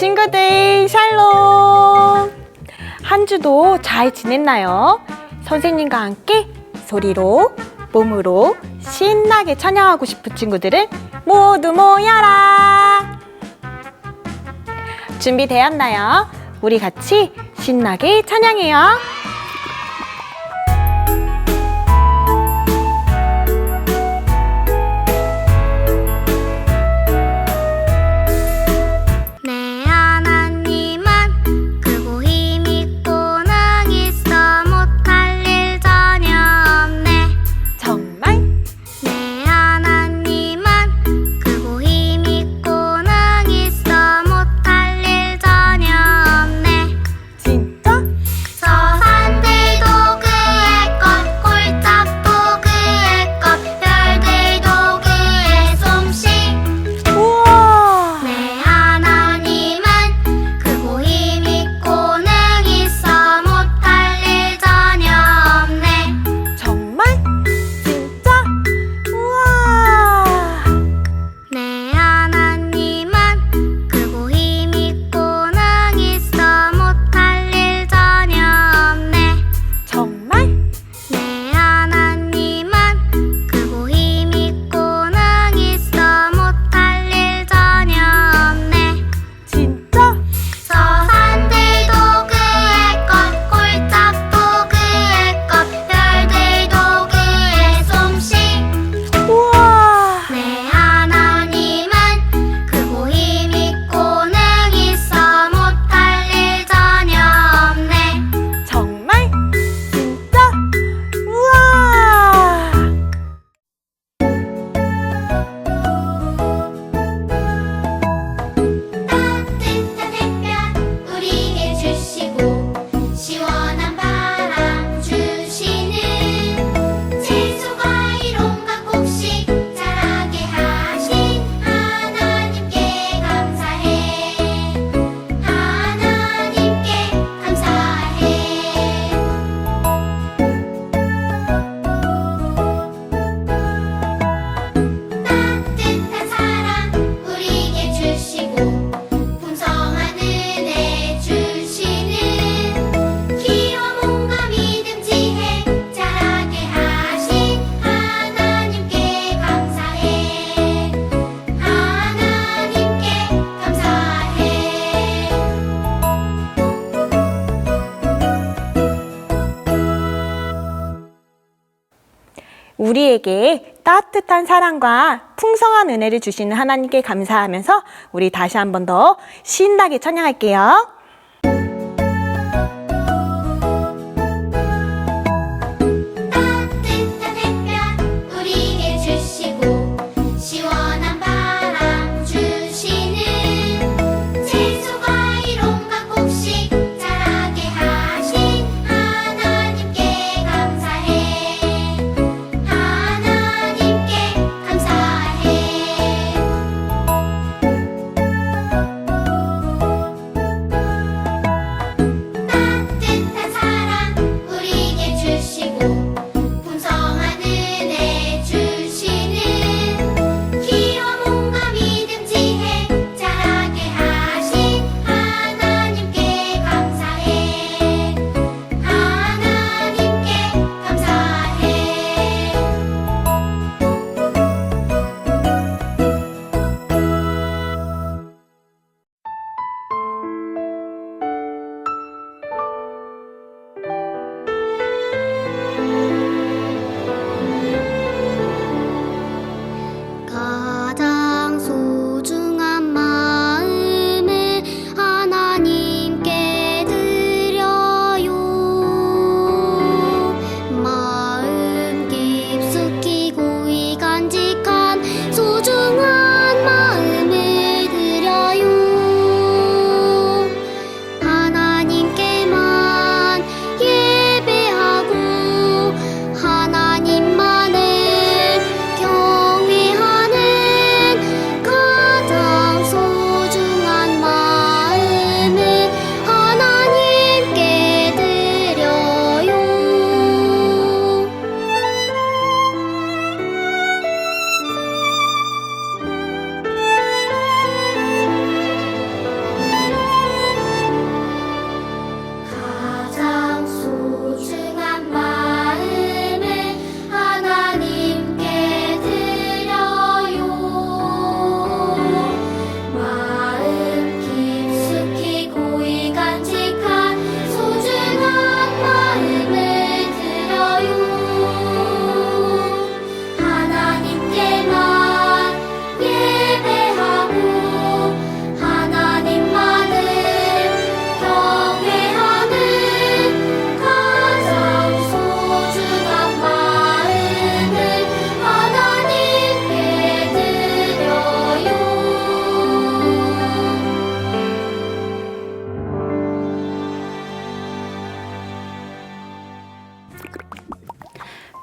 친구들 샬롬! 한 주도 잘 지냈나요? 선생님과 함께 소리로, 몸으로 신나게 찬양하고 싶은 친구들을 모두 모여라! 준비되었나요? 우리 같이 신나게 찬양해요. 우리에게 따뜻한 사랑과 풍성한 은혜를 주시는 하나님께 감사하면서 우리 다시 한 번 더 신나게 찬양할게요.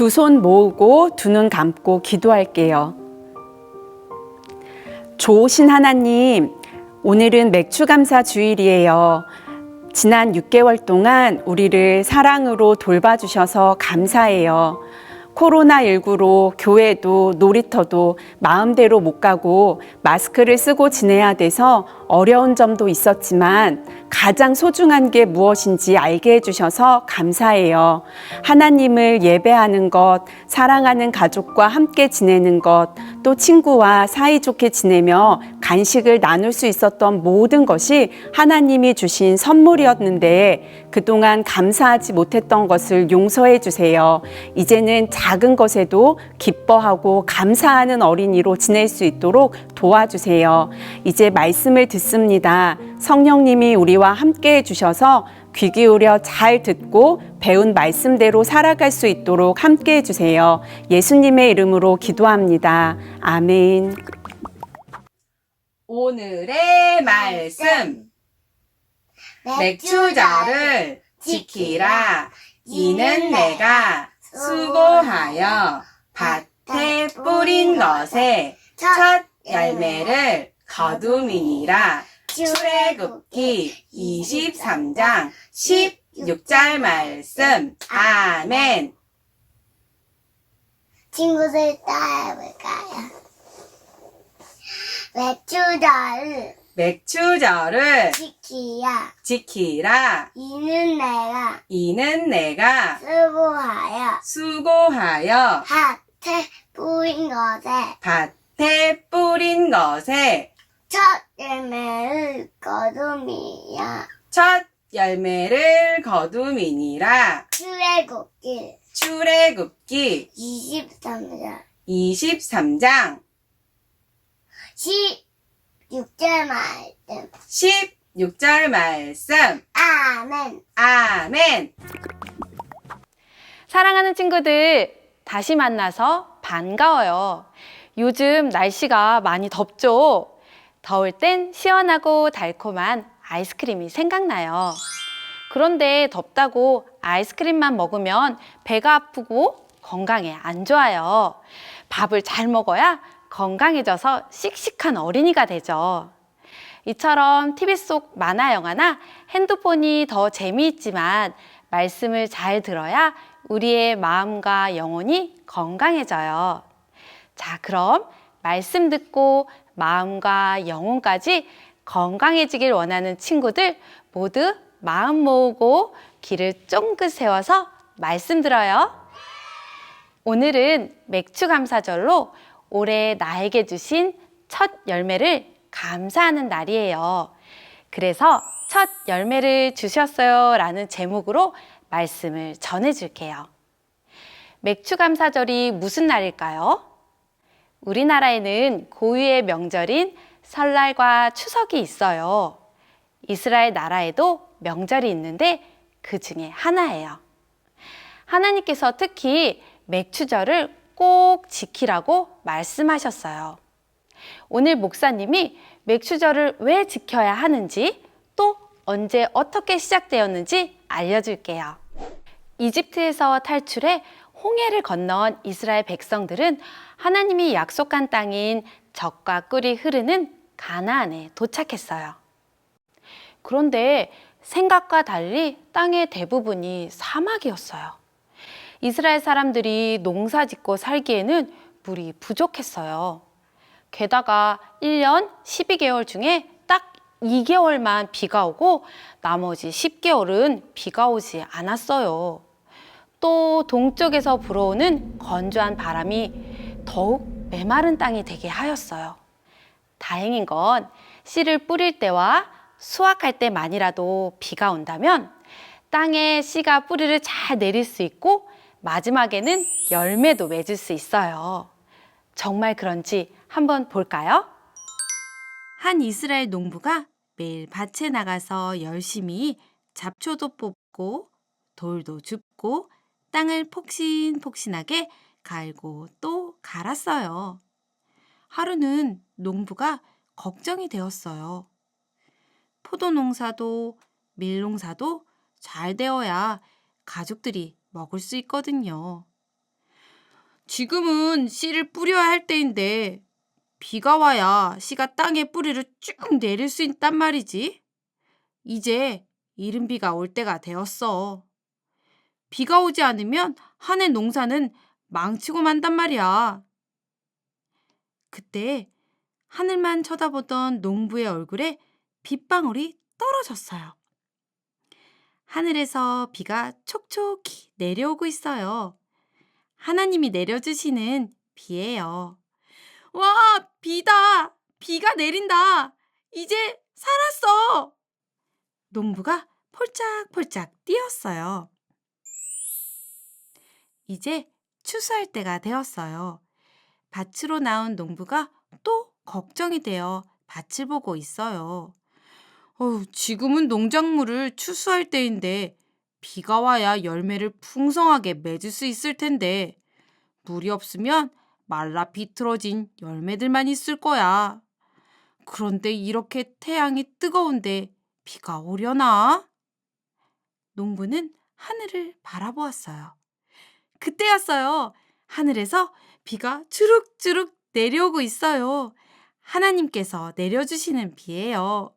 두 손 모으고 두 눈 감고 기도할게요. 좋으신 하나님, 오늘은 맥주감사 주일이에요. 지난 6개월 동안 우리를 사랑으로 돌봐주셔서 감사해요. 코로나19로 교회도 놀이터도 마음대로 못 가고 마스크를 쓰고 지내야 돼서 어려운 점도 있었지만 가장 소중한 게 무엇인지 알게 해주셔서 감사해요. 하나님을 예배하는 것, 사랑하는 가족과 함께 지내는 것, 또 친구와 사이좋게 지내며 간식을 나눌 수 있었던 모든 것이 하나님이 주신 선물이었는데 그동안 감사하지 못했던 것을 용서해 주세요. 이제는 작은 것에도 기뻐하고 감사하는 어린이로 지낼 수 있도록 도와주세요. 이제 말씀을 듣 습니다. 성령님이 우리와 함께 해주셔서 귀 기울여 잘 듣고 배운 말씀대로 살아갈 수 있도록 함께 해주세요. 예수님의 이름으로 기도합니다. 아멘. 오늘의 말씀. 맥주자를 지키라. 이는 내가 수고하여 밭에 뿌린 것에 첫 열매를 거둠이니라. 출애굽기 23장 16절 말씀. 아멘. 친구들 따라해볼까요? 맥주자를 맥주절을 지키야 지키라. 이는 내가 이는 내가 수고하여 수고하여 밭에 뿌린 것에 밭에 뿌린 것에 첫 열매를 거둠이야 첫 열매를 거둠이니라. 출애굽기 출애굽기 23장 23장 16절 말씀 16절 말씀. 아멘 아멘. 사랑하는 친구들, 다시 만나서 반가워요. 요즘 날씨가 많이 덥죠? 더울 땐 시원하고 달콤한 아이스크림이 생각나요. 그런데 덥다고 아이스크림만 먹으면 배가 아프고 건강에 안 좋아요. 밥을 잘 먹어야 건강해져서 씩씩한 어린이가 되죠. 이처럼 TV 속 만화 영화나 핸드폰이 더 재미있지만 말씀을 잘 들어야 우리의 마음과 영혼이 건강해져요. 자, 그럼 말씀 듣고 마음과 영혼까지 건강해지길 원하는 친구들 모두 마음 모으고 귀를 쫑긋 세워서 말씀 들어요. 오늘은 맥주 감사절로 올해 나에게 주신 첫 열매를 감사하는 날이에요. 그래서 첫 열매를 주셨어요 라는 제목으로 말씀을 전해줄게요. 맥주 감사절이 무슨 날일까요? 우리나라에는 고유의 명절인 설날과 추석이 있어요. 이스라엘 나라에도 명절이 있는데 그 중에 하나예요. 하나님께서 특히 맥추절을 꼭 지키라고 말씀하셨어요. 오늘 목사님이 맥추절을 왜 지켜야 하는지 또 언제 어떻게 시작되었는지 알려줄게요. 이집트에서 탈출해 홍해를 건너온 이스라엘 백성들은 하나님이 약속한 땅인 적과 꿀이 흐르는 가나안에 도착했어요. 그런데 생각과 달리 땅의 대부분이 사막이었어요. 이스라엘 사람들이 농사 짓고 살기에는 물이 부족했어요. 게다가 1년 12개월 중에 딱 2개월만 비가 오고 나머지 10개월은 비가 오지 않았어요. 또 동쪽에서 불어오는 건조한 바람이 더욱 메마른 땅이 되게 하였어요. 다행인 건 씨를 뿌릴 때와 수확할 때만이라도 비가 온다면 땅에 씨가 뿌리를 잘 내릴 수 있고 마지막에는 열매도 맺을 수 있어요. 정말 그런지 한번 볼까요? 한 이스라엘 농부가 매일 밭에 나가서 열심히 잡초도 뽑고 돌도 줍고 땅을 폭신폭신하게 갈고 또 갈았어요. 하루는 농부가 걱정이 되었어요. 포도 농사도 밀 농사도 잘 되어야 가족들이 먹을 수 있거든요. 지금은 씨를 뿌려야 할 때인데 비가 와야 씨가 땅에 뿌리를 쭉 내릴 수 있단 말이지. 이제 이른 비가 올 때가 되었어. 비가 오지 않으면 한 해 농사는 망치고 만단 말이야. 그때 하늘만 쳐다보던 농부의 얼굴에 빗방울이 떨어졌어요. 하늘에서 비가 촉촉히 내려오고 있어요. 하나님이 내려주시는 비예요. 와, 비다! 비가 내린다! 이제 살았어! 농부가 폴짝폴짝 뛰었어요. 이제 추수할 때가 되었어요. 밭으로 나온 농부가 또 걱정이 되어 밭을 보고 있어요. 어휴, 지금은 농작물을 추수할 때인데 비가 와야 열매를 풍성하게 맺을 수 있을 텐데 물이 없으면 말라 비틀어진 열매들만 있을 거야. 그런데 이렇게 태양이 뜨거운데 비가 오려나? 농부는 하늘을 바라보았어요. 그때였어요. 하늘에서 비가 주룩주룩 내려오고 있어요. 하나님께서 내려주시는 비예요.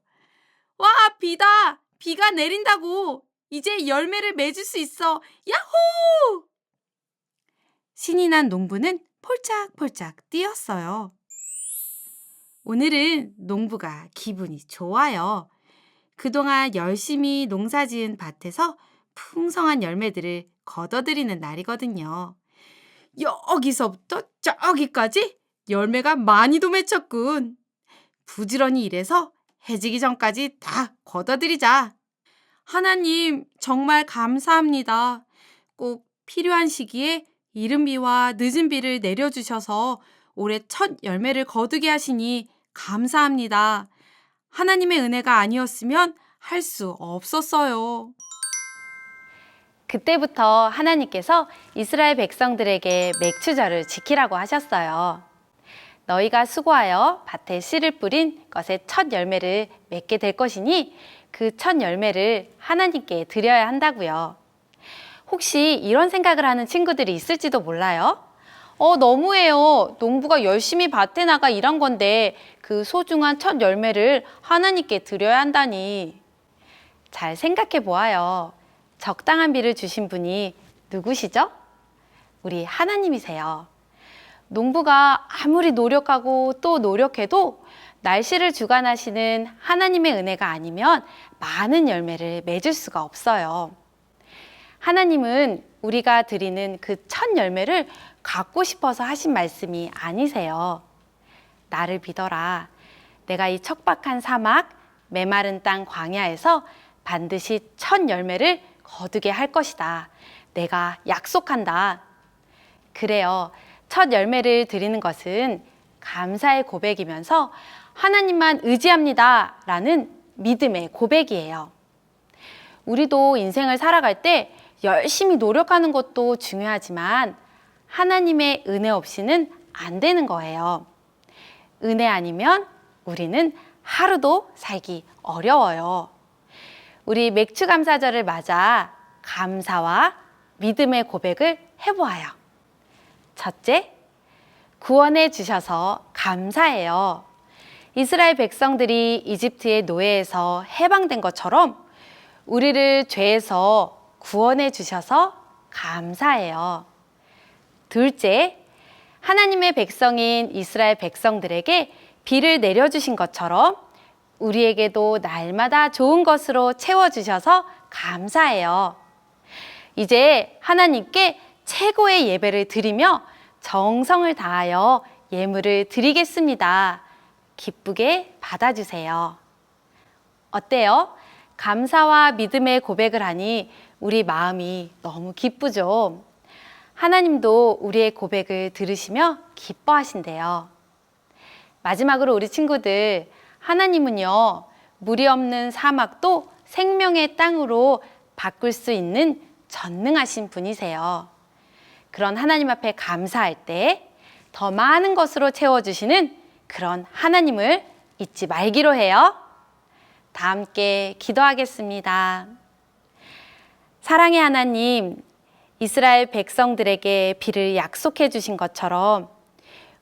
와, 비다! 비가 내린다고! 이제 열매를 맺을 수 있어! 야호! 신이 난 농부는 폴짝폴짝 뛰었어요. 오늘은 농부가 기분이 좋아요. 그동안 열심히 농사 지은 밭에서 풍성한 열매들을 거둬들이는 날이거든요. 여기서부터 저기까지 열매가 많이도 맺혔군. 부지런히 일해서 해지기 전까지 다 걷어들이자. 하나님, 정말 감사합니다. 꼭 필요한 시기에 이른 비와 늦은 비를 내려주셔서 올해 첫 열매를 거두게 하시니 감사합니다. 하나님의 은혜가 아니었으면 할 수 없었어요. 그때부터 하나님께서 이스라엘 백성들에게 맥추절을 지키라고 하셨어요. 너희가 수고하여 밭에 씨를 뿌린 것의 첫 열매를 맺게 될 것이니 그 첫 열매를 하나님께 드려야 한다고요. 혹시 이런 생각을 하는 친구들이 있을지도 몰라요. 어, 너무해요. 농부가 열심히 밭에 나가 일한 건데 그 소중한 첫 열매를 하나님께 드려야 한다니. 잘 생각해 보아요. 적당한 비를 주신 분이 누구시죠? 우리 하나님이세요. 농부가 아무리 노력하고 또 노력해도 날씨를 주관하시는 하나님의 은혜가 아니면 많은 열매를 맺을 수가 없어요. 하나님은 우리가 드리는 그 첫 열매를 갖고 싶어서 하신 말씀이 아니세요. 나를 믿어라. 내가 이 척박한 사막, 메마른 땅 광야에서 반드시 첫 열매를 거두게 할 것이다. 내가 약속한다. 그래요. 첫 열매를 드리는 것은 감사의 고백이면서 하나님만 의지합니다. 라는 믿음의 고백이에요. 우리도 인생을 살아갈 때 열심히 노력하는 것도 중요하지만 하나님의 은혜 없이는 안 되는 거예요. 은혜 아니면 우리는 하루도 살기 어려워요. 우리 맥주 감사절을 맞아 감사와 믿음의 고백을 해보아요. 첫째, 구원해 주셔서 감사해요. 이스라엘 백성들이 이집트의 노예에서 해방된 것처럼 우리를 죄에서 구원해 주셔서 감사해요. 둘째, 하나님의 백성인 이스라엘 백성들에게 비를 내려주신 것처럼 우리에게도 날마다 좋은 것으로 채워주셔서 감사해요. 이제 하나님께 최고의 예배를 드리며 정성을 다하여 예물을 드리겠습니다. 기쁘게 받아주세요. 어때요? 감사와 믿음의 고백을 하니 우리 마음이 너무 기쁘죠? 하나님도 우리의 고백을 들으시며 기뻐하신대요. 마지막으로 우리 친구들, 하나님은요, 물이 없는 사막도 생명의 땅으로 바꿀 수 있는 전능하신 분이세요. 그런 하나님 앞에 감사할 때 더 많은 것으로 채워주시는 그런 하나님을 잊지 말기로 해요. 다 함께 기도하겠습니다. 사랑의 하나님, 이스라엘 백성들에게 비를 약속해 주신 것처럼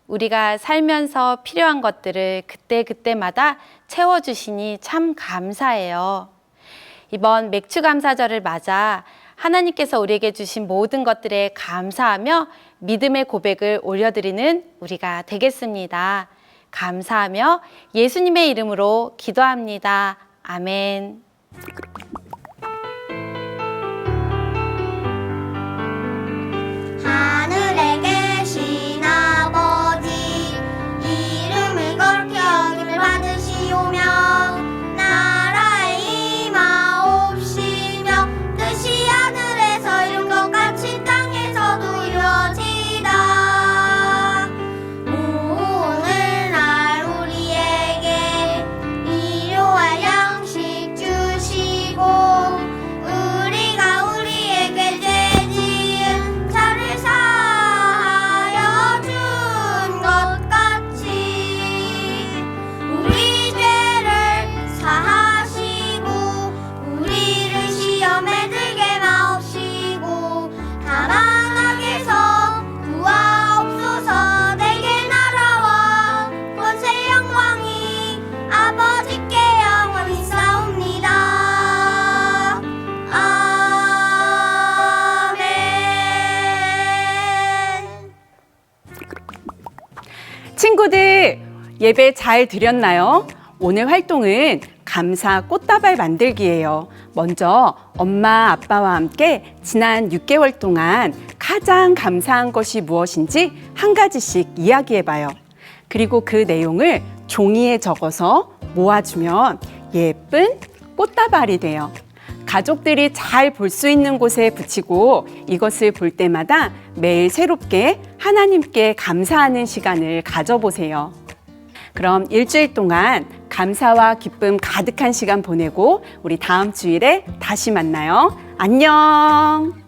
우리가 살면서 필요한 것들을 그때그때마다 채워주시니 참 감사해요. 이번 맥주 감사절을 맞아 하나님께서 우리에게 주신 모든 것들에 감사하며 믿음의 고백을 올려드리는 우리가 되겠습니다. 감사하며 예수님의 이름으로 기도합니다. 아멘. 친구들, 예배 잘 드렸나요? 오늘 활동은 감사 꽃다발 만들기예요. 먼저 엄마, 아빠와 함께 지난 6개월 동안 가장 감사한 것이 무엇인지 한 가지씩 이야기해 봐요. 그리고 그 내용을 종이에 적어서 모아주면 예쁜 꽃다발이 돼요. 가족들이 잘 볼 수 있는 곳에 붙이고 이것을 볼 때마다 매일 새롭게 하나님께 감사하는 시간을 가져보세요. 그럼 일주일 동안 감사와 기쁨 가득한 시간 보내고 우리 다음 주일에 다시 만나요. 안녕!